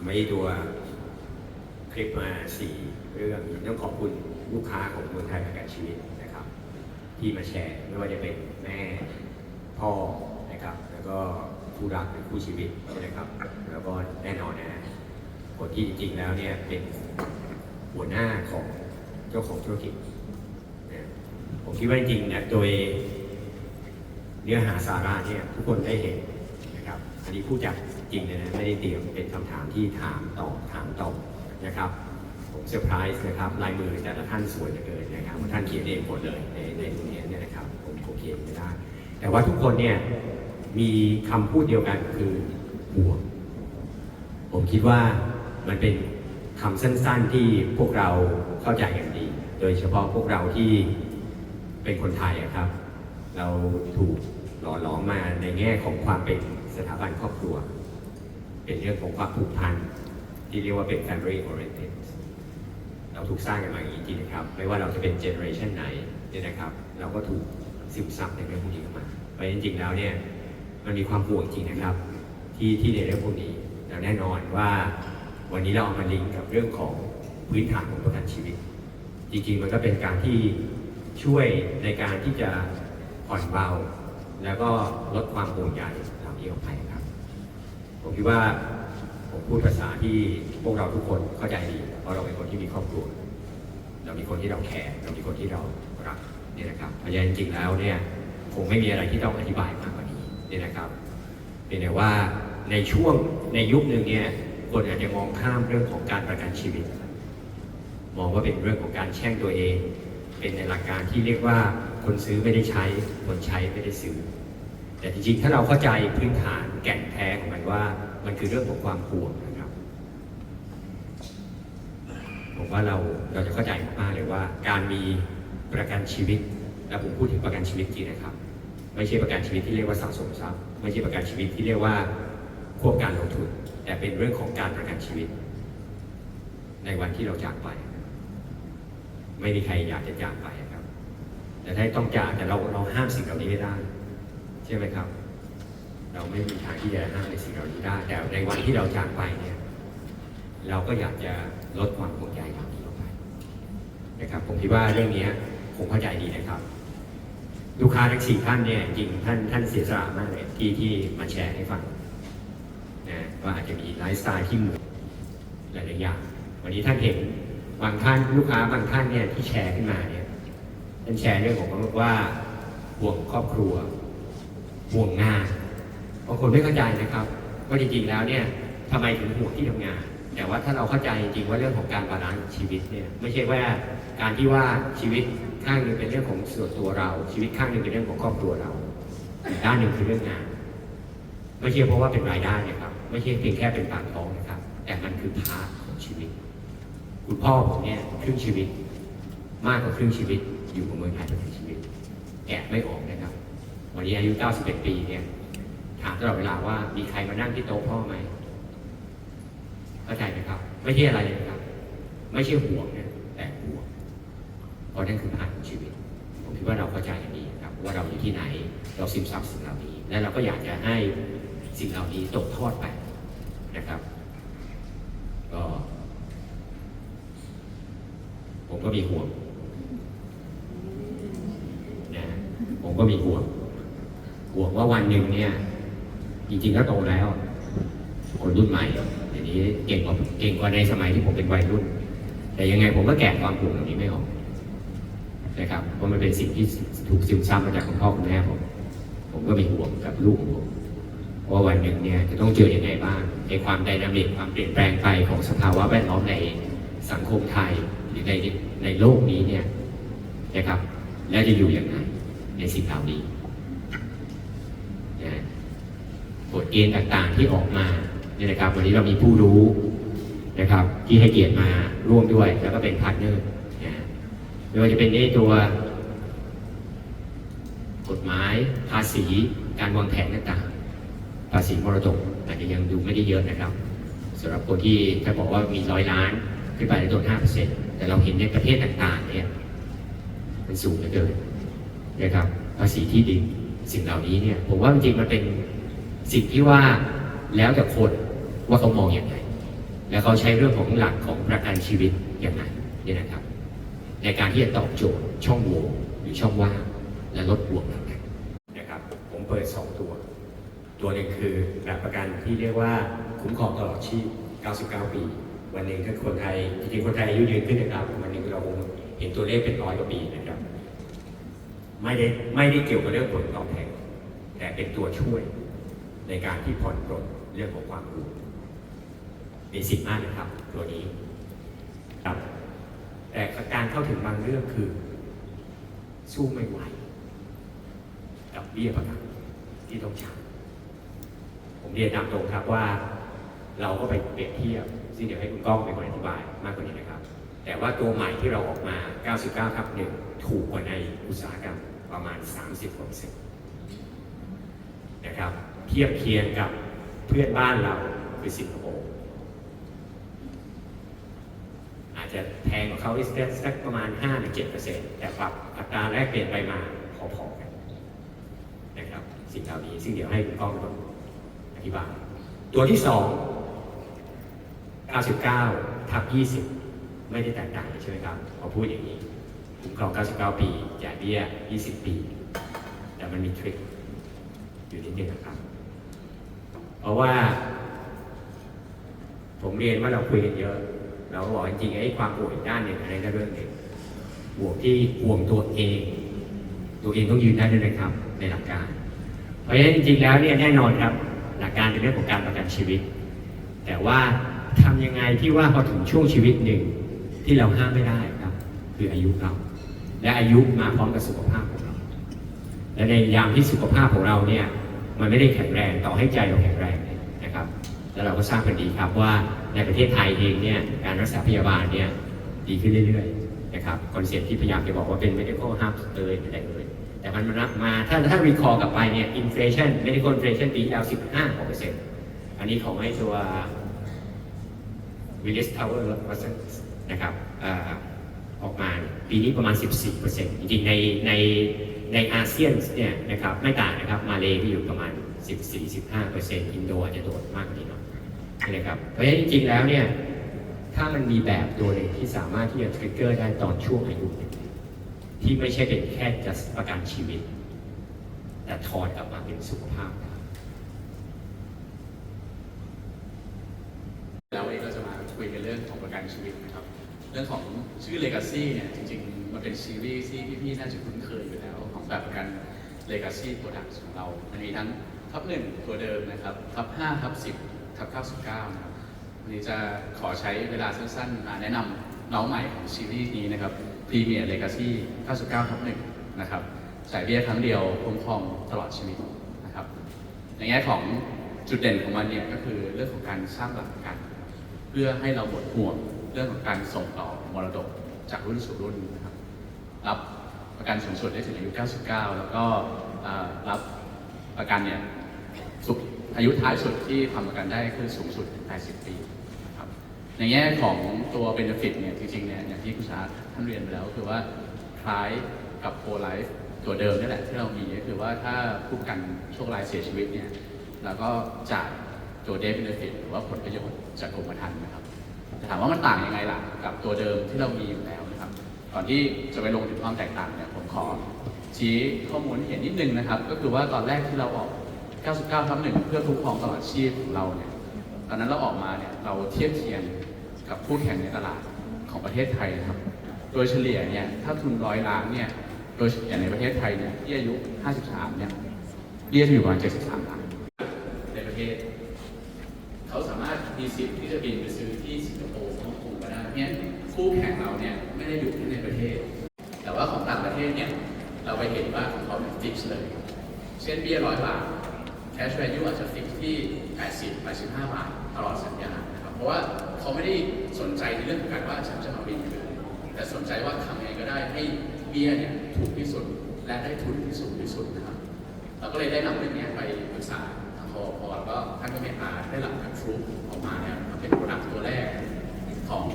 ทำให้ตัวคลิปมาสี่เรื่องต้องขอบคุณลูกค้าของเมืองไทยประกันชีวิตนะครับ ที่มาแชร์ไม่ว่าจะเป็นแม่พ่อนะครับ แล้วก็คู่รักหรือคู่ชีวิตนะครับ แล้วก็แน่นอนนะคนที่จริงๆแล้วเนี่ยเป็นหัวหน้าของเจ้าของธุรกิจนะผมคิดว่าจริงนะโดยเนื้อหาสาระเนี่ยทุกคนได้เห็นนะครับ อันนี้พูดจาก จริงเลยนะไม่ได้เตรียมเป็นคำถามที่ถามตอบถามตอบนะครับผมเซอร์ไพรส์นะครับลายมือแต่ละท่านสวยเหลือเกินนะครับท่านเขียนเองหมดเลยในในตรงนี้เนี่ยนะครับผมผมเขียนไม่ได้ แต่ว่าทุกคนเนี่ยมีคำพูดเดียวกันคือห่วงผมคิดว่ามันเป็นคำสั้นๆที่พวกเราเข้าใจกันดี โดยเฉพาะพวกเราที่เป็นคนไทยอะครับ เราถูกหล่อหลอมมาในแง่ของความเป็นสถาบันครอบครัว เป็นเรื่องของความผูกพันที่เรียกว่าเป็น family oriented เราถูกสร้างกันมาอย่างนี้จริงนะครับ ไม่ว่าเราจะเป็นเจเนอเรชันไหนเนี่ยนะครับ เราก็ถูกซึมซับในเรื่องพวกนี้เข้ามาเพราะจริงๆแล้วเนี่ยมันมีความห่วงจริงนะครับ ที่ที่ในเรื่องพวกนี้แล้วแน่นอนว่าวันนี้เราเอามาลิงก์กับเรื่องของพื้นฐานของประกันชีวิต จริงๆมันก็เป็นการที่ช่วยในการที่จะผ่อนเบา แล้วก็ลดความห่วงใยเหล่านี้ออกไป ผมคิดว่าผมพูดภาษาที่พวกเราทุกคนเข้าใจดีเพราะเราเป็นคนที่มีครอบครัว เรามีคนที่เราแคร์เรามีคนที่เรารักเนี่ยนะครับเพราะฉะนั้นจริงๆแล้วเนี่ยคงไม่มีอะไรที่ต้องอธิบายมากกว่านี้เนี่ยนะครับเป็นแต่ว่าในช่วงในยุคหนึ่งเนี่ยคนอาจจะมองข้ามเรื่องของการประกันชีวิต มองว่าเป็นเรื่องของการแช่งตัวเอง เป็นในหลักการที่เรียกว่าคนซื้อไม่ได้ใช้คนใช้ไม่ได้ซื้อ แต่จริงๆ ถ้าเราเข้าใจพื้นฐานแก่นแท้ของมันว่า มันคือเรื่องของความห่วงนะครับผมว่าเราเราจะเข้าใจมากๆเลยว่า การมีประกันชีวิต และผมพูดถึงประกันชีวิตจริงนะครับ ไม่ใช่ประกันชีวิตที่เรียกว่าสะสมทรัพย์ไม่ใช่ประกันชีวิตที่เรียกว่าควบการลงทุน แต่เป็นเรื่องของการประกันชีวิต ในวันที่เราจากไป ไม่มีใครอยากจะจากไปครับ แต่ถ้าต้องจากแต่เราเราห้ามสิ่งเหล่านี้ไม่ได้ ใช่ไหมครับ เราไม่มีทางที่จะห้ามในสิ่งเหล่านี้ได้ แต่ในวันที่เราจากไปเนี่ย เราก็อยากจะลดความห่วงใยเหล่านี้ลงไปนะครับ ผมคิดว่าเรื่องนี้คงเข้าใจดีนะครับ ลูกค้าทั้งสี่ท่านเนี่ยจริงท่านท่านเสียสละมากเลยที่ที่มาแชร์ให้ฟังนะว่าอาจจะมีไลฟ์สไตล์ที่เหมือนหลายๆอย่างวันนี้ท่านเห็นบางท่านลูกค้าบางท่านเนี่ยที่แชร์ขึ้นมาเนี่ยท่านแชร์เรื่องของว่าห่วงครอบครัว ห่วงงานบางคนไม่เข้าใจนะครับว่าจริงๆแล้วเนี่ยทำไมถึงห่วงที่ทำงาน แต่ว่าถ้าเราเข้าใจจริงๆว่าเรื่องของการบาลานซ์ชีวิตเนี่ยไม่ใช่ว่าการที่ว่าชีวิตข้างหนึงเป็นเรื่องของส่วนตัวเรา ชีวิตข้างหนึงเป็นเรื่องของครอบครัวเราอีกด้านหนึ่งคือเรื่องงาน ไม่ใช่เพราะว่าเป็นรายได้นะครับ ไม่ใช่เพียงแค่เป็นปากท้องนะครับ แต่มันคือพาร์ทของชีวิต คุณพ่อผมเนี่ยครึ่งชีวิต มากกว่าครึ่งชีวิต อยู่กับเมืองไทยเป็นชีวิตแกะไม่ออก วันนี้อายุ 91 ปีเนี่ย ถามตลอดเวลาว่ามีใครมานั่งที่โต๊ะพ่อไหมเข้าใจไหมครับ ไม่ใช่อะไรเลยนะครับ ไม่ใช่ห่วงนะแต่ห่วงเพราะนั่นคือผ่านชีวิต ผมคิดว่าเราเข้าใจกันดีนะครับ ว่าเราอยู่ที่ไหน เราซึมซับสิ่งเหล่านี้ และเราก็อยากจะให้สิ่งเหล่านี้ตกทอดไปนะครับ ก็ผมก็มีห่วงนะผมก็มีห่วง ห่วงว่าวันหนึ่งเนี่ย จริงๆก็โตแล้ว คนรุ่นใหม่เดี๋ยวนี้เก่งกว่าเก่งกว่าในสมัยที่ผมเป็นวัยรุ่น แต่ยังไงผมก็แกะความห่วงเหล่านี้ไม่ออกนะครับเพราะมันเป็นสิ่งที่ถูกซึมซับมาจากคุณพ่อคุณแม่ผมผมก็มีห่วงกับลูกผมว่าวันหนึ่งเนี่ยจะต้องเจออยังไงบ้างในความไดนามิกความเปลี่ยนแปลงไปของสภาวะแวดล้อมในสังคมไทยหรือในในโลกนี้เนี่ยนะครับ แล้วจะอยู่อย่างไรในสิ่งเหล่านี้นะ กฎ เกณฑ์ต่างๆที่ออกมาเนี่ยนะครับ วันนี้เรามีผู้รู้นะครับ ที่ให้เกียรติมาร่วมด้วย แล้วก็เป็นพาร์ทเนอร์ไม่ว่าจะเป็นในตัว กฎหมายภาษีการวางแผนต่างๆภาษีมรดกอาจจะยังดูไม่ได้เยอะนะครับสำหรับคนที่ถ้าบอกว่ามีร้อยล้านขึ้นไปในตัวห้าเปอร์เซ็นต์แต่เราเห็นในประเทศต่างๆเนี่ยมันสูงเหลือเกินนะครับภาษีที่ดินสิ่งเหล่านี้เนี่ยผมว่าจริงๆมันเป็น สิ่งที่ว่าแล้วแต่คนว่าเขามองอย่างไรแล้วเขาใช้เรื่องของหลักของประกันชีวิตอย่างไรเนี่ยนะครับ ในการที่จะตอบโจทย์ช่องโหว่หรือช่องว่างและลดห่วงเหล่านั้นนะครับ ผมเปิด 2 ตัว ตัวหนึ่งคือหลักประกันที่เรียกว่าคุ้มครองตลอดชีพ 99 ปี วันหนึ่งถ้าคนไทยจริงๆคนไทยอายุยืนขึ้นนะครับ วันหนึ่งเราคงเห็นตัวเลขเป็นร้อยกว่าปีนะครับ ไม่ได้ไม่ได้เกี่ยวกับเรื่องผลตอบแทนแต่เป็นตัวช่วย ในการที่ผ่อนปลนเรื่องของความรู้มีสิทธิ์มากนะครับ ตัวนี้ครับแต่การเข้าถึงบางเรื่องคือ สู้ไม่ไหว กับเบี้ยประกันที่ต้องจ่ายผมเรียนตามตรงครับว่า เราก็ไปเปรียบเทียบซึ่งเดี๋ยวให้คุณก้องเป็นคนอธิบายมากกว่านี้นะครับ แต่ว่าตัวใหม่ที่เราออกมา 99ทับหนึ่งถูกกว่าในอุตสาหกรรมประมาณ 30เปอร์เซ็นต์นะครับ เทียบเคียงกับเพื่อนบ้านเราคือสิงคโปร์อาจจะแพงกว่าเขาอีกสักประมาณ5-7%แต่ปรับอัตราแลกเปลี่ยนไปมาพอๆกันนะครับสิ่งเหล่านี้ซึ่งเดี๋ยวให้คุณก้องเป็นคนอธิบายตัวที่สอง99ทับ20 ไม่ได้แตกต่างใช่ไหมครับพอพูดอย่างนี้คุ้มครอง 99 ปีจ่ายเบี้ย 20 ปี แต่มันมีทริคอยู่นิดนึงนะครับ ราะว่า ผมเรียนว่าเราคุยกันเยอะ เราก็บอกจริงๆไอ้ความป่วยด้านหนึ่งอะไรก็เรื่องหนึ่งบวกที่ห่วงตัวเอง ตัวเองต้องยืนได้ด้วยนะครับ ในหลักการ เพราะฉะนั้นจริงๆแล้วเนี่ยแน่นอนครับ หลักการเป็นเรื่องของการประกันชีวิต แต่ว่าทำยังไงที่ว่าพอถึงช่วงชีวิตหนึ่งที่เราห้ามไม่ได้ครับ คืออายุเรา และอายุมาพร้อมกับสุขภาพของเรา และในยามที่สุขภาพของเราเนี่ย มันไม่ได้แข็งแรงต่อให้ใจเราแข็งแรงนะครับ แล้วเราก็ทราบกันดีครับว่าในประเทศไทยเองเนี่ยการรักษาพยาบาลเนี่ยดีขึ้นเรื่อยๆนะครับคอนเซ็ปที่พยายามจะบอกว่าเป็น medical hub เอ่ยอะไรเอ่ยแต่มันรับมาถ้าถ้า recall กลับไปเนี่ย inflation medical inflation ปีที่แล้ว15กว่าเปอร์เซ็นต์อันนี้ของไอ้ตัว Willis Tower นะครับอออกมาปีนี้ประมาณ 14%จริงๆในใน ในอาเซียนเนี่ยนะครับไม่ต่างนะครับมาเลก็อยู่ประมาณ 14-15%อินโดอาจจะโดดมากนี้หน่อยนะครับเพราะฉะนั้นจริงๆแล้วเนี่ยถ้ามันมีแบบตัวหนึ่งที่สามารถที่จะทริกเกอร์ได้ตอนช่วงอายุ ที่ไม่ใช่เป็นแค่จะประกันชีวิต แต่ถอดกลับมาเป็นสุขภาพได้เราเองก็จะมาคุยกันเรื่องของประกันชีวิตนะครับ เรื่องของชื่อ Legacy เนี่ยจริงๆ มันเป็นซีรีส์ที่พี่ๆน่าจะคุ้นเคยอยู่ แล้วของแบบประกัน Legacy Products ของเรา มันมีทั้งทับหนึ่งตัวเดิมนะครับทับห้าทับสิบทับเก้าสิบเก้านะครับวันนี้จะขอใช้เวลาสั้นๆมาแนะนำน้องใหม่ของซีรีส์นี้นะครับ Premier Legacy 99ทับหนึ่งนะครับจ่ายเบี้ยครั้งเดียวคุ้มครองตลอดชีวิตนะครับ ในแง่ของจุดเด่นของมันเนี่ยก็คือเรื่องของการสร้างหลักประกัน เพื่อให้เราหมดห่วงเรื่องของการส่งต่อมรดกจากรุ่นสู่รุ่นนะครับรับ ประกันสูงสุดได้ถึงอายุ 99 แล้วก็รับประกันเนี่ยสุดอายุท้ายสุดที่ทำประกันได้คือสูงสุด80 ปีนะครับในแง่ของตัว benefit เนี่ยจริงๆเนี่ยอย่างที่คุณชาร์ท่านเรียนไปแล้วคือว่าคล้ายกับ whole life ตัวเดิมนี่แหละที่เรามีก็คือว่าถ้าผู้ประกันโชคร้ายเสียชีวิตเนี่ยเราก็จ่ายตัว death benefit หรือว่าผลประโยชน์จากกรมธรรม์นะครับถามว่ามันต่างยังไงล่ะกับตัวเดิมที่เรามีอยู่แล้ว ก่อนที่จะไปลงถึงความแตกต่างเนี่ยผมขอชี้ข้อมูลให้เห็นนิดนึงนะครับ ก็คือว่าตอนแรกที่เราออก 99ทับหนึ่งเพื่อคุ้มครองตลอดชีพของเราเนี่ยตอนนั้นเราออกมาเนี่ยเราเทียบเทียมกับคู่แข่งในตลาดของประเทศไทยนะครับ โดยเฉลี่ยเนี่ยถ้าทุนร้อยล้านเนี่ยโดยเฉลี่ยในประเทศไทยเนี่ยที่อายุ 53 เนี่ยเรียกอยู่ประมาณ 73 ล้านในประเทศ เขาสามารถมีสิทธิ์ที่จะบินไปซื้อที่สิงคโปร์ฮ่องกงก็ได้เนี่ย คู่แข่งเราเนี่ยไม่ได้อยู่แค่ในประเทศ แต่ว่าของต่างประเทศเนี่ยเราไปเห็นว่าของเขาเนี่ยฟิกซ์เลยเช่นเบี้ยร้อยบาทแคชแวร์ยูอาจจะฟิกที่ 80 85 บาทตลอดสัญญานะครับ เพราะว่าเขาไม่ได้สนใจในเรื่องของการว่าฉันจะมาบินคืนแต่สนใจว่าทำยังไงก็ได้ให้เบี้ยเนี่ยถูกที่สุดและได้ทุนที่สูงที่สุดนะครับเราก็เลยได้นำเรื่องนี้ไปปรึกษาทางพอพอแล้วก็ท่านก็เมตตาได้หลักการฟรุกออกมาเนี่ยมาเป็นโปรดักต์ตัวแรกของ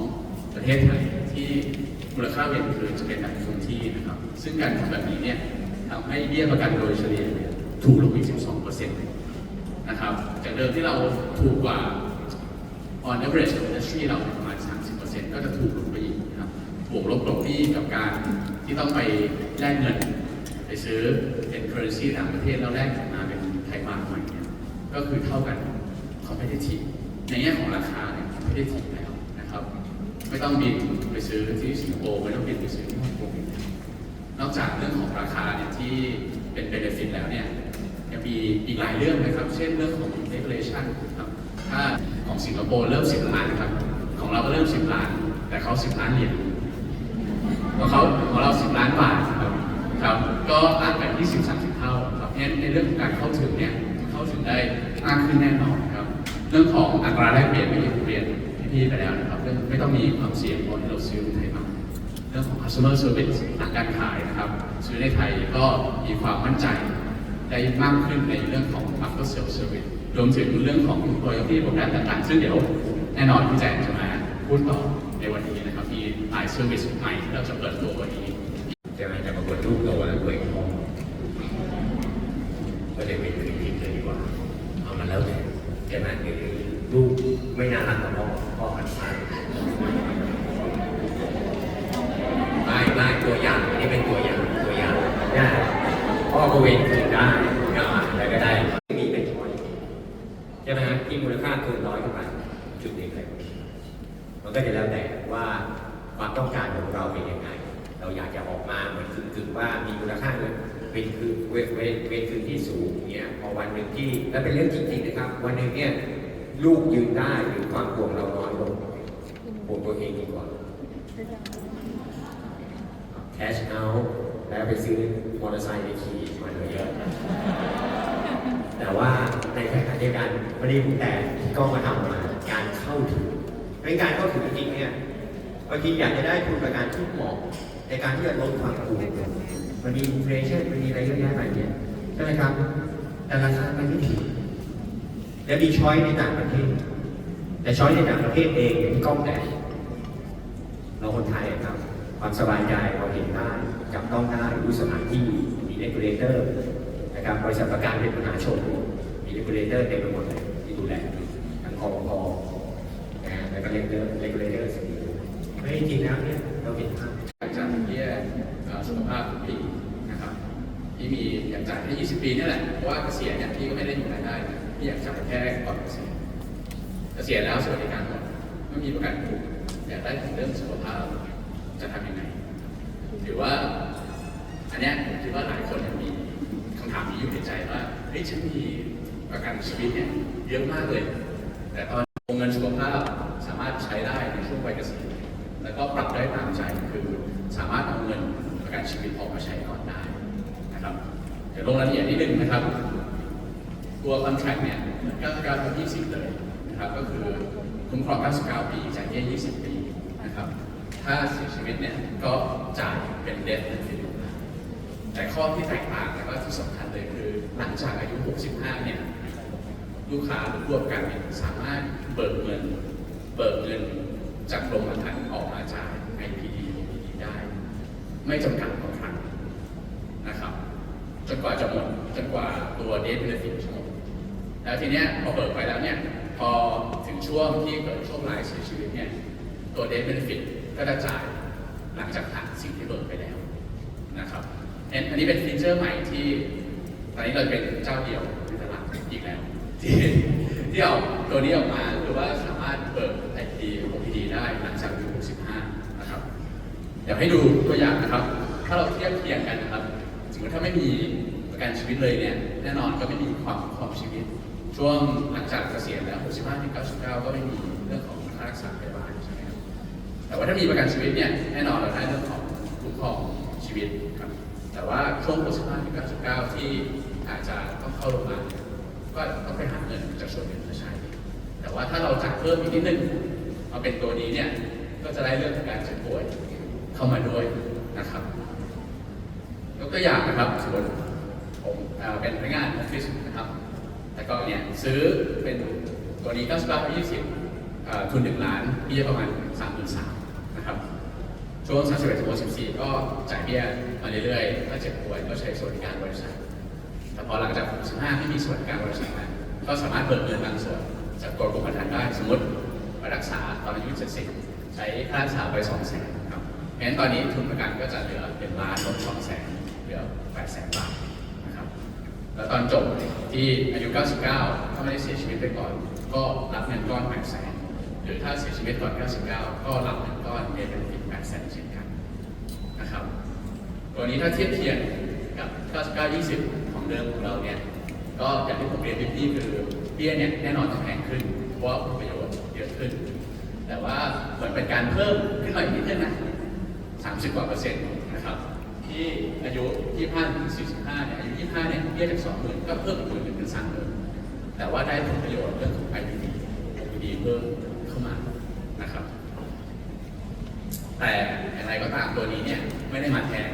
ประเทศไทยที่มูลค่าเงินคือจะเป็นแบบคงที่นะครับ ซึ่งการทำแบบนี้เนี่ยทำให้เบี้ยประกันโดยเฉลี่ยเนี่ยถูกลงอีก 12เปอร์เซ็นต์นะครับจากเดิมที่เราถูกกว่า on average industry เราประมาณ 30%ก็จะถูกลงไปอีกนะครับบวกลบลบหนี้กับการที่ต้องไปแลกเงิน ไปซื้อเป็น currency ต่างประเทศแล้วแลกกลับมาเป็นไทยบาทใหม่เนี่ยก็คือเท่ากัน competitive ในแง่ของราคาเนี่ย competitive แล้วนะครับ ไม่ต้องบินไปซื้อที่สิงคโปร์ไม่ต้องบินไปซื้อที่ฮ่องกงนอกจากเรื่องของราคาเนี่ยที่เป็น benefit แล้วเนี่ยยังมีอีกหลายเรื่องนะครับ เช่นเรื่องของ regulation ครับถ้าของสิงคโปร์เริ่ม 10 ล้านครับ ของเราก็เริ่ม 10 ล้าน แต่เขา 10 ล้านเหรียญของเขาของเรา 10 ล้านบาทครับครับก็ต่างกัน20 30 เท่าครับเพราะฉะนั้นในเรื่องของการเข้าถึงเนี่ยเข้าถึงได้มากขึ้นแน่นอนครับ เรื่องของอัตราแลกเปลี่ยนไม่ได้เปลี่ยน พี่ไปแล้วนะครับเรื่องไม่ต้องมีความเสี่ยงตอนที่เราซื้อในไทยมาเรื่องของ customer service หลังการขายนะครับ ซื้อในไทยก็มีความมั่นใจได้มากขึ้นในเรื่องของ after sales service รวมถึงเรื่องของ loyalty program ต่างๆ ซึ่งเดี๋ยวแน่นอนพี่แจงจะมาพูดต่อในวันนี้นะครับที่ i service ใหม่ที่เราจะเปิดตัววันนี้ จะมาจะปรากฏรูปโตแล้วด้วยพ่อก็เลยเป็นคืนทิพย์เลยดีกว่า เอามาแล้วแต่ใช่ไหมหรือลูกไม่น่ารักกับพ่อพ่อหันซ้ายไม่ไม่ตัวอย่างอันนี่เป็นตัวอย่างตัวอย่างได้พ่อก็เว้นคืนได้ก็แล้วก็ได้มีเป็นช้อยใช่ไหมฮะที่มูลค่าเกินร้อยขึ้นไปจุดหนึ่งเลย มันก็จะแล้วแต่ว่าความต้องการของเราเป็นยังไง เราอยากจะออกมาเหมือนคืนคืนว่ามีมูลค่าเงินเป็นคือเวทเวทเวทคืนที่สูงเนี่ยพอ วันหนึ่งที่และเป็นเรื่องจริงๆนะครับ วันหนึ่งเนี่ยลูกยืนได้หรือความห่วงเราน้อยลงห่วงตัวเองดีกว่าแคชเอาแล้วไปซื้อมอเตอร์ไซค์ไปขี่มาเหลือเยอะ แต่ว่าในขณะเดียวกันวันนี้ผมแต่ก็มาทำมาการเข้าถึงในการเข้าถึงจริงเนี่ยบางทีอยากจะได้ทุนประกันที่เหมาะในการที่จะลดความกัวมันมีอินฟลชันมันมีอะไรเยอะแยะไปเนี่ยใช่ไหมครับ แต่ราคามันไม่ถึงและมีช้อยในต่างประเทศ แต่ช้อยในต่างประเทศเองอย่างที่กล้องแต่เราคนไทยอะครับ ความสบายใจเราเห็นได้จับต้องได้รู้สถานที่มีเ e กูเลเตอร์นะครับบริษัทประกันเป็นมหาชน มีเ e กูเลเตอร์เต็มไปหมดเลยที่ดูแลทั้งคอปอนะฮะแล้วก็เลเตอร์เลกูเลเตอร์สิ่งนี้ไม่จริงแล้วเนี่ยเราเห็นภาพ อยากจะเบี้ยเอ่อสุขภาพทุกปีนะครับที่ มีอยากจ่ายแค่20 ปีนี่แหละเพราะว่าเกษียณเนี่ยพี่ก็ไม่ได้มีรายได้พี่อยากจ่ายแค่ก่อนเกษียณเกษียณแล้วสวัสดิการหมดไม่มีประกันผูกอยากได้ถึงเรื่องสุขภาพจะทำยังไงหรือว่าอันนี้ผมคิดว่าหลายคนยังมีคำถามนี้อยู่ในใจว่าเฮ้ยฉันมีประกันชีวิตเนี่ยเยอะมากเลย แต่ตอนวงเงินสุขภาพสามารถใช้ได้ในช่วงวัยเกษียณแล้วก็ปรับได้ตามใจคือสามารถเอาเงินประกันชีวิตออกมาใช้ นิดนึงนะครับ ตัวคอนแทรคเนี่ย99ถึง20 เลยนะครับ ก็คือคุ้มครอง99 ปีจ่ายเบี้ย20 ปีนะครับ ถ้าเสียชีวิตเนี่ยก็จ่ายเป็นเด t เ benefit แต่ข้อที่แตกต่างแล้วก็ที่สำคัญเลยคือหลังจากอายุ 65 เนี่ยลูกค้าหรือผู้ประกันเนี่ยสามารถเบิกเงินเบิกเงินจากกรมธรรม์ออกมาจ่าย IPD ได้ ไม่จำกัดต่อครั้งนะครับจนกว่าจะหมด จนกว่าตัว Death Benefit จะหมดแล้วทีเนี้ยพอเบิกไปแล้วเนี่ยพอถึงช่วงที่เกิดโชคร้ายเสียชีวิตเนี่ยตัว Death Benefit ก็จะจ่ายหลังจากหักสิ่งที่เบิกไปแล้วนะครับอันอันนี้เป็นฟีเจอร์ใหม่ที่ตอนนี้เราเป็นเจ้าเดียวในตลาดอีกแล้ว ที่ที่เอาตัวนี้ออกมาคือว่าสามารถเปิด IPD OPD ได้หลังจากอายุ65 นะครับ เดี๋ยวให้ดูตัวอย่างนะครับ ถ้าเราเทียบเคียงกันนะครับ สมมติถ้าไม่มี ประกันชีวิตเลยเนี่ยแน่นอนก็ไม่มีความคุ้มครองชีวิต ช่วงหลังจากเกษียณแล้ว 65ถึง99 ก็ไม่มีเรื่องของค่ารักษาพยาบาลใช่ไหมครับแต่ว่าถ้ามีประกันชีวิตเนี่ยแน่นอนเราได้เรื่องของคุ้มครองชีวิตครับแต่ว่าช่วง 65ถึง99 ที่อาจจะต้องเข้าโรงพยาบาลก็ต้องไปหาเงินจากส่วนหนึ่งมาใช้ แต่ว่าถ้าเราจ่ายเพิ่มอีกนิดนึงมาเป็นตัวนี้เนี่ยก็จะได้เรื่องของการเจ็บป่วยเข้ามาด้วยนะครับยกตัวอย่างนะครับสมมติ ผมเป็นพนักงานออฟฟิศนะครับ แต่ก็เนี่ยซื้อเป็นตัวนี้99 20เอ่อทุน1ล้านเบี้ยประมาณ 33,000นะครับ ช่วง 31ถึง64ก็จ่ายเบี้ยมาเรื่อยๆ ถ้าเจ็บป่วยก็ใช้สวัสดิการบริษัท แต่พอหลังจาก 65ไม่มีสวัสดิการบริษัทแล้วก็สามารถเบิกเงินบางส่วนจากกรมธรรม์ได้ สมมติไปรักษาตอนอายุ70 ใช้ค่ารักษาไป2 0 0 0 0 0ครับเพราะฉะนั้นตอนนี้ทุนประกันก็จะเหลือเป็นล้านลด2 0 0 0 0 0เหลือ8 0 0 0 0 0บาท แล้วตอนจบที่อายุ 99 ถ้าไม่ได้เสียชีวิตไปก่อน ก็รับเงินก้อน8 0 0 0 0 0หรือถ้าเสียชีวิตก่อน 99 ก็รับเงินก้อนเดเป็นติด8 0 0 0 0 0เช่นกันนะครับตัวนี้ถ้าเทียบเทียงกับ 99 20 ของเดิมของเราเนี่ย ก็อย่างที่ผมเรียนพี่ๆคือเบี้ยเนี่ยแน่นอนต้องแพงขึ้น เพราะผลประโยชน์เยอะขึ้น แต่ว่าเหมือนเป็นการเพิ่มขึ้นมาอีกนิดนึงนะ 30 กว่าเปอร์เซ็นต์นะครับ ที่อายุ 25 ถึง 45เนี่ย อายุ25เนี่ยเบี้ยจาก20,000ก็เพิ่มหมื่นหนึ่งเป็น30,000แต่ว่าได้ผลประโยชน์เรื่องของ IPD IPD เพิ่มเข้ามานะครับ แต่อย่างไรก็ตามตัวนี้เนี่ยไม่ได้มาแทน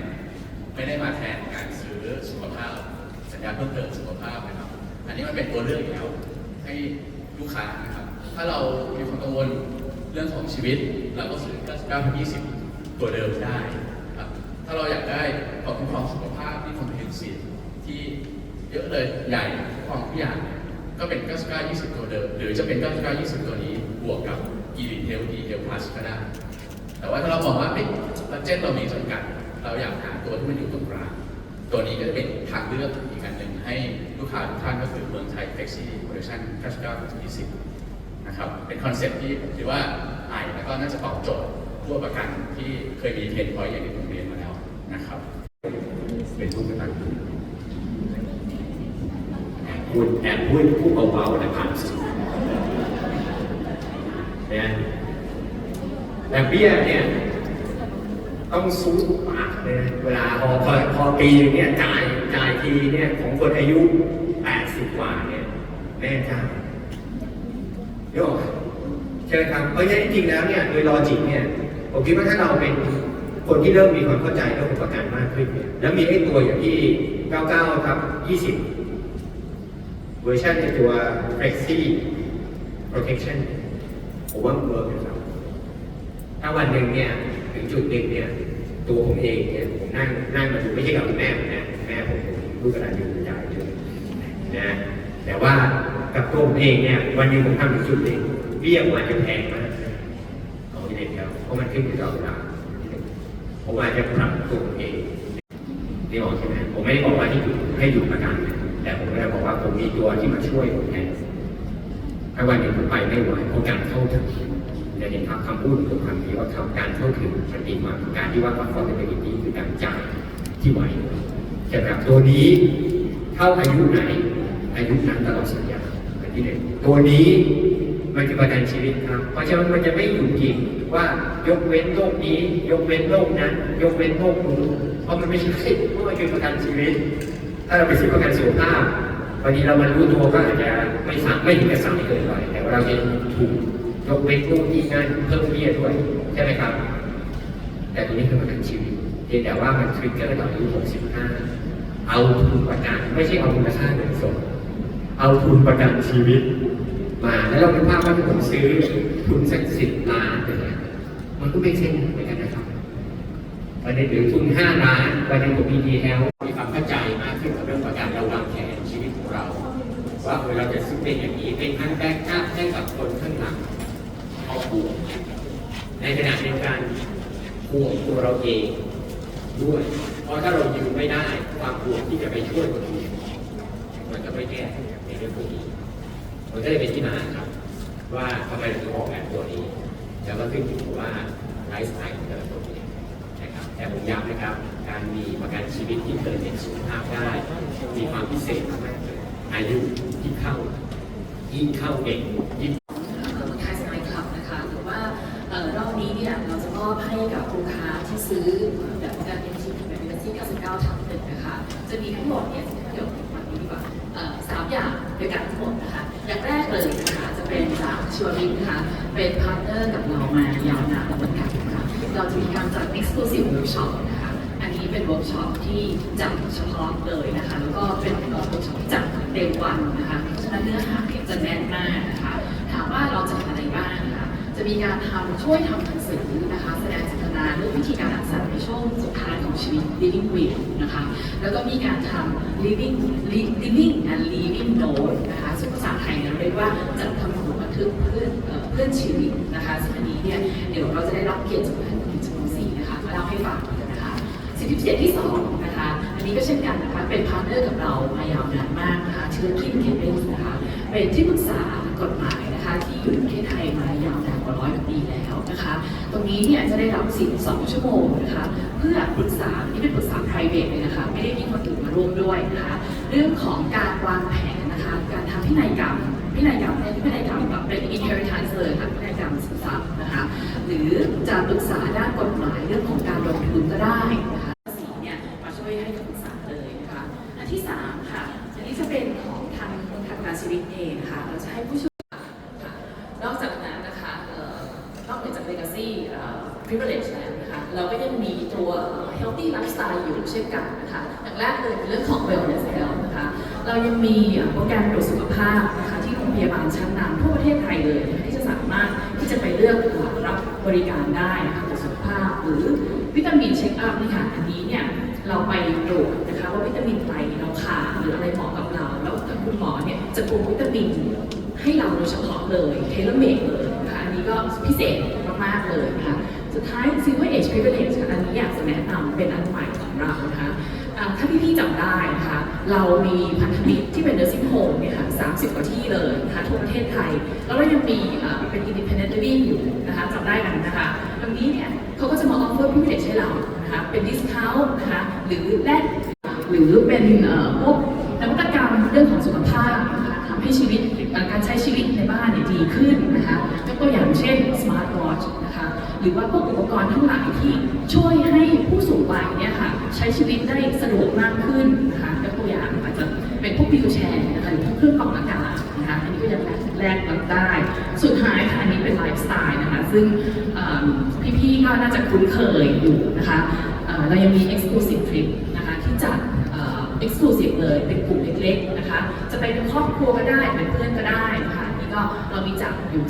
ไม่ได้มาแทนการซื้อสุขภาพ สัญญาเพิ่มเติมสุขภาพนะครับ อันนี้มันเป็นตัวเลือกอยู่แล้วให้ลูกค้านะครับ ถ้าเรามีความกังวลเรื่องของชีวิตเราก็ซื้อ 99.20 ตัวเดิมได้ครับ ถ้าเราอยากได้ความคุ้มครองสุขภาพที่ comprehensive ที่ เยอะเลยใหญ่คุ้มทุกอย่างเนี่ยก็เป็น 99 20 ตัวเดิม หรือจะเป็น 99 20 ตัวนี้บวกกับ Elite Health D e l Plus ก็ได้ แต่ว่าถ้าเราบอกว่าเฮ้ยบัตเจ็ตเรามีจำกัด เราอยากหาตัวที่มันอยู่ตรงกลางตัวนี้ก็จะเป็นทางเลือกอีกอันหนึ่งให้ลูกค้าทุกท่านก็คือเมืองไทย Flexi Operation 99 20 นะครับ เป็นคอนเซ็ปต์ที่ผมคิดว่าใหม่แล้วก็น่าจะตอบโจทย์ผู้ประกันที่เคยมีเทรนพอยต์อย่างที่ผมเรียนมาแล้วนะครับ เป็นผู้กตัญญู คุณแอบพูดพูดเบาๆนะผ่านสื่อเนี่ยแต่เบี้ยเนี่ยต้องสู้ปากเลยนะเวลาพอพอพอปีหนึ่งเนี่ยจ่ายจ่ายทีเนี่ยของคนอายุ 80 กว่าเนี่ยแม่จ่าเดี๋ยวใช่ไหมครับเพราะฉะนั้นจริงๆแล้วเนี่ยโดยลอจิกเนี่ยผมคิดว่าถ้าเราเป็นคนที่เริ่มมีความเข้าใจเรื่องของประกันมากขึ้นเนี่ยแล้วมีไอ้ตัวอย่างที่ 99 ครับ 20 เวอร์ชันในตัว Flexi Protection ผมว่ามันเวิร์กนะครับ ถ้าวันหนึ่งเนี่ยถึงจุดหนึ่งเนี่ยตัวผมเองเนี่ยผมนั่งนั่งมาดูไม่ใช่กับคุณแม่ผมนะแม่ผมลูกกระดานอยู่จ่ายเลยนะแต่ว่ากับตัวผมเองเนี่ยวันหนึงผมทำถึงจุดหนึ่งเบี้ยมอาจะแพงมากเอาที่เด็ดเดียวเพราะมันขึ้นอยู่กับเวลาผมอาจจะปรับตัวผมเองนี่บอกใช่ไหมผมไม่ได้บอกว่าที่อยู่ให้อยู่ประกันนะ แต่ผมก็บอกว่าผมมีตัวที่มาช่วยผมแทนถ้าวันหนึ่งผมไปไม่ไหวโอกาสเข้าถึงจะเห็นคำคำพูดของคำนี้ว่าคำการเข้าถึงมันดีกว่าการที่ว่า affordability คือการจ่ายที่ไหวแต่แบบตัวนี้เข้าอายุไหน อายุนั้นตลอดสัญญาอันที่หนึ่งตัวนี้มันคือประกันชีวิตครับ เพราะฉะนั้นมันจะไม่อยู่จริงว่ายกเว้นโรคนี้ ยกเว้นโรคนั้น ยกเว้นโรคนู้นเพราะมันไม่ใช่เพราะมันคือประกันชีวิต ถ้าเราไปซื้อประกันสุขภาพ วันนี้เรามารู้ตัวก็อาจจะไม่สามไม่ถึงกับสายเกินไปแต่ว่าเราจะถูกยกเว้นนู่นนี่นั่นเพิ่มเบี้ยด้วยใช่ไหมครับ แต่ตัวนี้คือประกันชีวิตเพียงแต่ว่ามันทริกเกอร์ตอนอายุ65 เอาทุนประกันไม่ใช่เอามูลค่าเงินสดเอาทุนประกันชีวิต มาแล้วเราเป็นภาพว่าที่ผมซื้อทุนสักสิบล้านอย่างเงี้ยมันก็ไม่เช่นเหมือนกันนะครับวันนี้ถึงทุนห้าล้านวันนี้ผมมีดีแอลมีความเข้าใจ ห่วงตัวเราเองด้วย เพราะถ้าเรายืมไม่ได้ ความห่วงที่จะไปช่วยคนอื่นมันก็ไม่แก้ในเรื่องพวกนี้มันก็เลยเป็นที่มาครับ ว่าทำไมเราถึงออกแบบตัวนี้ แล้วก็ขึ้นอยู่ว่าไลฟ์สไตล์ของแต่ละคนเนี่ยนะครับ แต่ผมย้ำนะครับ การมีประกันชีวิตที่เกิดเป็นสุขภาพได้ มีความพิเศษมากๆเลยอายุที่เข้ายิ่งเข้าเด็กยิ่ง จะมีทั้งหมดเนี่ยเดี๋ยววันนี้ดีกว่าสามอย่างด้วยกันทั้งหมดนะคะอย่างแรกเลยนะคะจะเป็นจากชัวริงนะคะเป็นพาร์ทเนอร์กับเรามายาวนานแล้วเหมือนกันนะคะเราจะมีการจัด exclusive workshop นะคะอันนี้เป็นเวิร์กช็อปที่จัดเฉพาะเลยนะคะแล้วก็เป็นเวิร์กช็อปที่จัดเต็มวันนะคะเพราะฉะนั้นเนื้อหาเนี่ยจะแน่นมากนะคะถามว่าเราจะทำอะไรบ้างนะคะจะมีการทำช่วยทำหนังสือนะคะแสดงเจต นาเรื่องวิธีการรักษาในช่วงสุดท้ายของชีวิต living will นะคะ แล้วก็มีการทำ living living and living note นะคะซึ่งภาษาไทยเนี่ยเรียกว่าจัดทำสมุดบันทึกพื่อนเพื่อนเพื่อนชีวิตนะคะซึ่งอันนี้เนี่ยเดี๋ยวเราจะได้รับเกียรติจากท่านคุณจำนวนศรีนะคะมาเล่าให้ฟังนะคะสิทธิพิเศษที่สองนะคะอันนี้ก็เช่นกันนะคะเป็นพาร์ทเนอร์กับเรามายาวนานมากนะคะชื่อคิมเคเบนส์นะคะเป็นที่ปรึกษากฎหมาย นะคะที่อยู่ในประเทศไทยมายาวนานกว่าร้อยปีแล้วนะคะตรงนี้เนี่ยจะได้รับสิทธิ์2ชั่วโมงนะคะเพื่อปรึกษานี่เป็นปรึกษา private เลยนะคะไม่ได้มีคนอื่นมาร่วมด้วยนะคะเรื่องของการวางแผนนะคะการทำพินัยกรรมพินัยกรรมเนี่ยพินัยกรรมแบบเป็น inheritance เลยค่ะพินัยกรรมสินทรัพย์นะคะหรือจะปรึกษาด้านกฎหมายเรื่องของการลงทุนก็ได้นะคะสีเนี่ยมาช่วยให้คำปรึกษาเลยนะคะอันที่สามค่ะอันนี้จะเป็นของทางทางการชีวิตเองนะคะเราจะให้ผู้ช่วย ค่ะนอกจากนั้นนะคะเอ่อนอกเหนือจาก legacy เอ่อ privilege แล้วนะคะ เราก็ยังมีตัว healthy lifestyle อยู่เช่นกันนะคะอย่างแรกเลยเป็นเรื่องของ wellness health นะคะเรายังมีโปรแกรมตรวจสุขภาพนะคะที่โรงพยาบาลชั้นนำทั่วประเทศไทยเลยที่จะสามารถที่จะไปเลือกรับบริการได้นะคะตรวจสุขภาพ หรือวิตามินเช็คอัพนี่ค่ะอันนี้เนี่ยเราไปตรวจนะคะว่าวิตามินไรเราขาดหรืออะไรเหมาะกับเรา แล้วทางคุณหมอเนี่ยจะปรุงวิตามินให้เราโดยเฉพาะเลยเทเลเมดเลยนะคะอันนี้ก็พิเศษมากๆเลยนะคะ สุดท้าย Silver Age Privilege อันนี้อยากจะแนะนำเป็นอันใหม่ของเรานะคะถ้าพี่ๆจำได้นะคะเรามีพันธมิตรที่เป็น nursing home เนี่ยค่ะ30 กว่าที่เลยนะคะทั่วประเทศไทย แล้วเรายังมีเป็น independent living อยู่นะคะจำได้กันนะคะตรงนี้เนี่ยเขาก็จะมา offer privilege ให้เรานะคะเป็น discount นะคะหรือแลกหรือเป็น หรือว่าพวกอุปกรณ์ทั้งหลายที่ช่วยให้ผู้สูงวัยเนี่ยค่ะใช้ชีวิตได้สะดวกมากขึ้นนะคะยกตัวอย่างอาจจะเป็นพวกวิวแชร์นะคะหรือพวกเครื่องกรองอากาศนะคะอันนี้ก็ยังแลกกันได้ สุดท้ายค่ะอันนี้เป็นไลฟ์สไตล์นะคะซึ่งพี่ๆก็น่าจะคุ้นเคยอยู่นะคะเรายังมี exclusive trip นะคะที่จัดเอ็กซ์คลูซีฟเลยเป็นกลุ่มเล็กๆนะคะจะไปเป็นครอบครัวก็ได้เป็นเพื่อนก็ได้นะคะนี่ก็เรามีจัดอยู่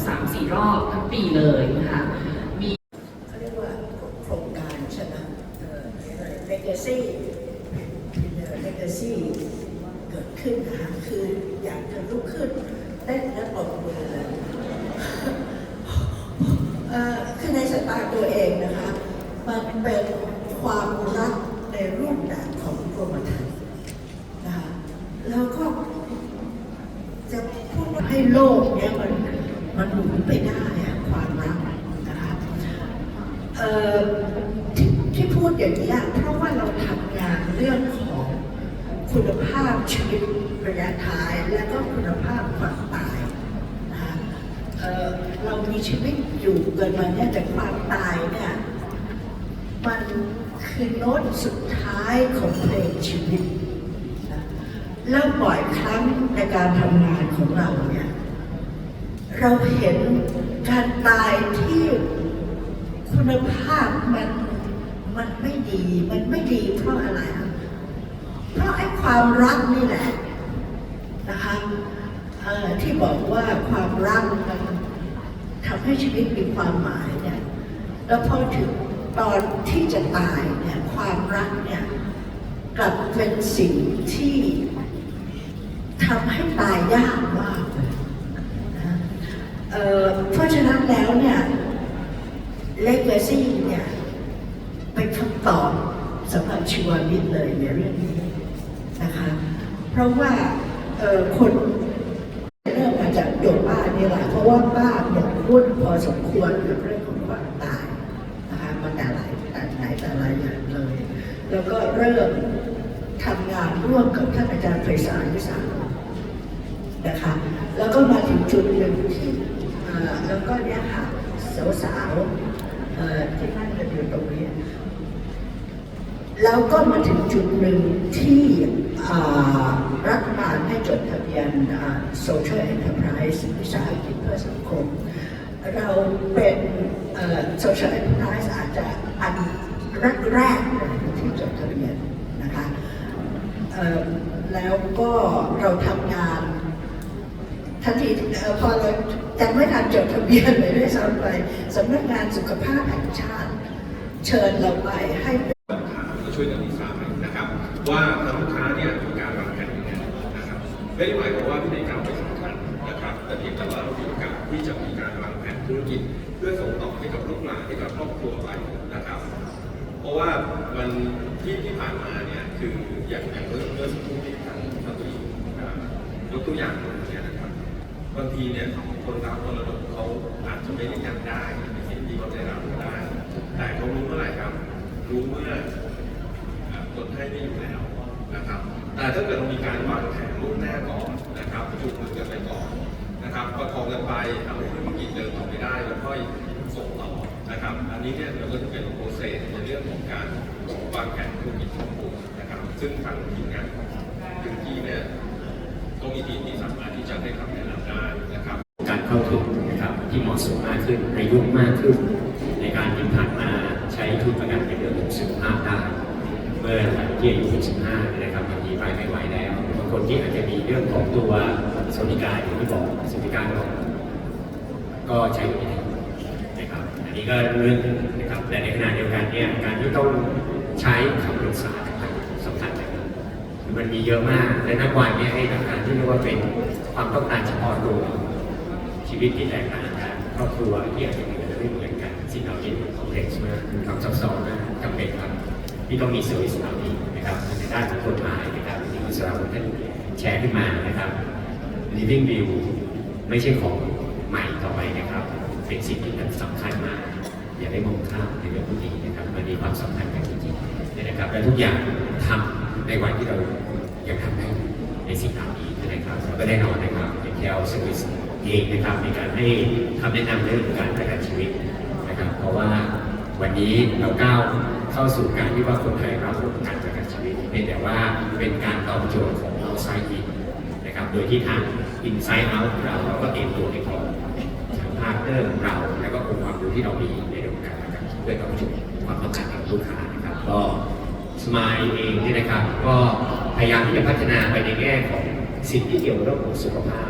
3-4 รอบทั้งปีเลยนะคะ มี เขาเรียกว่าโครงการใช่ไหมเอ่อเลกาซี่เลกาซี่เกิดขึ้นนะคะคืออยากจะลุกขึ้นเต้นและปรบมือเลยเอ่อคือในสายตาตัวเองนะคะ มันเป็นความรักในรูปแบบของกรมธรรม์นะคะแล้วก็ จะพูดว่าให้โลกเนี้ยมันมันหมุนไปได้อะความรักนะคะเอ่อที่ที่พูดอย่างนี้ยเพราะว่าเราทำงานเรื่องของคุณภาพชีวิตระยะท้าย และก็คุณภาพความตายนะคะเอ่อเรามีชีวิตอยู่เกินมาเนี่ยแต่ความตายเนี่ยมันคือโน้ตสุดท้ายของเพลงชีวิตนะ แล้วบ่อยครั้งในการทำงานของเราเนี่ย เราเห็นการตายที่คุณภาพมันมัน ไม่ดี มันไม่ดีเพราะอะไรเพราะไอ้ความรักนี่แหละนะคะที่บอกว่าความรักมันทำให้ชีวิตมีความหมายเนี่ยแล้วพอถึงตอนที่จะตายเนี่ยความรักเนี่ยกลับเป็นสิ่งที่ทำให้ตายยากมากเลยนะเพราะฉะนั้นแล้วเนี่ยเลก a ซี่เนี่ย ตอบสำหรับชีววิทย์เลยในเรื่องนี้นะคะเพราะว่าคนเริ่มมาจากโยมป้านี่แหละเพราะว่าป้าหมกมุ่นพอสมควรกับเรื่องของความตายนะคะมาแต่หลายแต่ไหนแต่หลายอย่างเลย แล้วก็เริ่มทำงานร่วมกับท่านอาจารย์ไพศาลวิสาลนะคะแล้วก็มาถึงจุดหนึ่งที่แล้วก็เนี่ยค่ะสาวๆที่นั่งกันอยู่ตรงนี้ แล้วก็มาถึงจุดหนึ่งที่รัฐบาลให้จดทะเบียน social enterprise วิสาหกิจเพื่อสังคม เราเป็น social enterprise อาจจะอันแรกๆที่จดทะเบียนนะคะแล้วก็เราทำงานทันทีพอเรายังไม่ทันจดทะเบียนเลยด้วยซ้ำไปสำนักงานสุขภาพแห่งชาติ เชิญเราไปให้ ไม่ได้หมายความว่าพินัยกรรมไม่สำคัญนะครับ แต่เพียงแต่ว่าเรามีโอกาสที่จะมีการวางแผนธุรกิจ เพื่อส่งต่อให้กับลูกหลานให้กับครอบครัวไปนะครับ เพราะว่ามันที่ที่ผ่านมาเนี่ยคืออย่างอย่างเมื่อเมื่อสักครู่ที่ทางท่านตุยยกตัวอย่างตรงนี้นะครับบางทีเนี่ยคนรับคนระดมเขาอาจจะไม่ได้อยากได้ในสิ่งที่เขาได้รับก็ได้ แต่เขารู้เมื่อไหร่ครับ รู้เมื่อคนให้ไม่อยู่แล้วนะครับ แต่ถ้าเกิดเรามีการวางแผนล่วงหน้าก่อนนะครับจูงมือกันไปก่อนนะครับประคองกันไปทำให้ธุรกิจเดินต่อไปได้ แล้วค่อยส่งต่อนะครับ อันนี้เนี่ยเราก็จะเป็นโปรเซสในเรื่องของการวางแผนธุรกิจของผมนะครับ ซึ่งทางทีมงานพื้นที่เนี่ยก็มีทีมที่สามารถที่จะให้คำแนะนำได้นะครับ การเข้าถึงนะครับที่เหมาะสมมากขึ้นประยุมากขึ้น ในการที่ผ่านมาใช้ทุนประกันในเรื่องของสุขภาพได้เมื่อหลังที่อายุ65เนี่ยนะ ครับบางทีไปไม่ไหวแล้วบางคนที่อาจจะมีเรื่องของตัวสวัสดิการอย่างที่บอกสวัสดิการของก็ใช้ไม่ได้นะครับ อันนี้ก็เรื่องนะครับแต่ในขณะเดียวกันเนี่ยการที่ต้องใช้คำปรึกษาสำคัญนะครับมันมีเยอะมากและนักวันเนี่ยให้ทำงานที่เรียกว่าเป็นความต้องการเฉพาะตัวชีวิตที่แตกต่างกันครอบครัวที่อาจจะมีอะไรไม่เหมือนกันสิ่งเหล่านี้มันคอมเพล็กซ์มากมีความซับซ้อนมากจำเป็นครับที่ต้องมีเซอร์วิสเหล่านี้นะครับในด้านของกฎหมาย สราวุฒิท่านแชร์ขึ้นมานะครับ living will ไม่ใช่ของใหม่ต่อไปนะครับ เป็นสิ่งที่สำคัญมาก อย่าได้มองข้ามในเรื่องพวกนี้นะครับ มันมีความสำคัญกันจริงๆนะครับ และทุกอย่างทำในวันที่เรายังทำได้ในสิ่งเหล่านี้นะครับแล้วก็แน่นอนนะครับอย่างที่เอาเซอร์วิสเองนะครับในการให้คำแนะนำเรื่องของการประกันชีวิตนะครับ เพราะว่าวันนี้เราก้าวเข้าสู่การที่ว่าคนไทยรับ พียงแต่ว่าเป็นการตอบโจทย์ของ outside in นะครับโดยที่ทาง inside out เราเราก็เตรียมตัวให้พร้อมทางพาร์ทเนอร์ของเรา และก็องค์ความรู้ที่เรามีในเรื่องงการประกันเพื่อตอบโจทย์ความต้องการของลูกค้านะครับ ก็สมายเองนี่นะครับ ก็พยายามที่จะพัฒนาไปในแง่ของสิ่งที่เกี่ยวกับเรื่องของสุขภาพ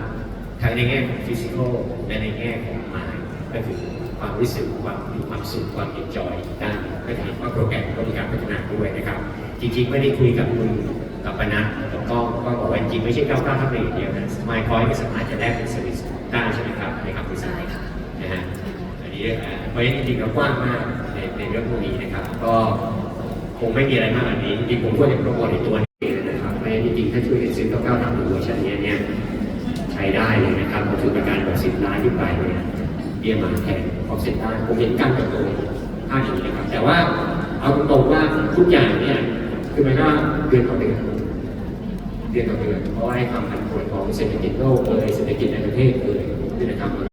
ทั้งในแง่ของฟิสิกอลและในแง่ของมายก็คือความรู้สึกความมีความสุขความเอนจอยด้านหนึ่งก็จะเห็นว่าโปรแกรมก็มีการพัฒนาด้วยนะครับ จริงๆ ไม่ได้คุยกับคุณกับปนัทแล้วก็ก็บอกว่าจริงๆไม่ใช่ก้าวก้าวทำเองเดียวนะสมายคอยก็สามารถจะแลกเป็นเซอร์วิสได้ใช่ไหมครับในคำปรึกษาใช่ค่ะนะฮะอันนี้เอ่อเพราะฉะนั้นจริงๆเรากว้างมากในในเรื่องพวกนี้นะครับ ก็คงไม่มีอะไรมากกว่านี้จริงๆผมก็อยากโปรโมทในตัวนี้นะครับเพราะฉะนั้นจริงๆถ้าช่วยกันซื้อก้าวๆทำดูเวอร์ชันนี้เนี่ยใช้ได้เลยนะครับผมถือประกันแบบสิบล้านขึ้นไปเนี่ยเบี้ยมาแทนออกเซ็นได้ผมเห็นการเติบโตภาคนี้นะครับแต่ว่าเอาตรงๆว่าทุกอย่างเนี่ย คือมันก็เดือนต่อเดือนเดือนต่อเดือนเพราะว่าให้ความผันผวนของเศรษฐกิจโลกเลยเศรษฐกิจในประเทศเลยนี่นะครับ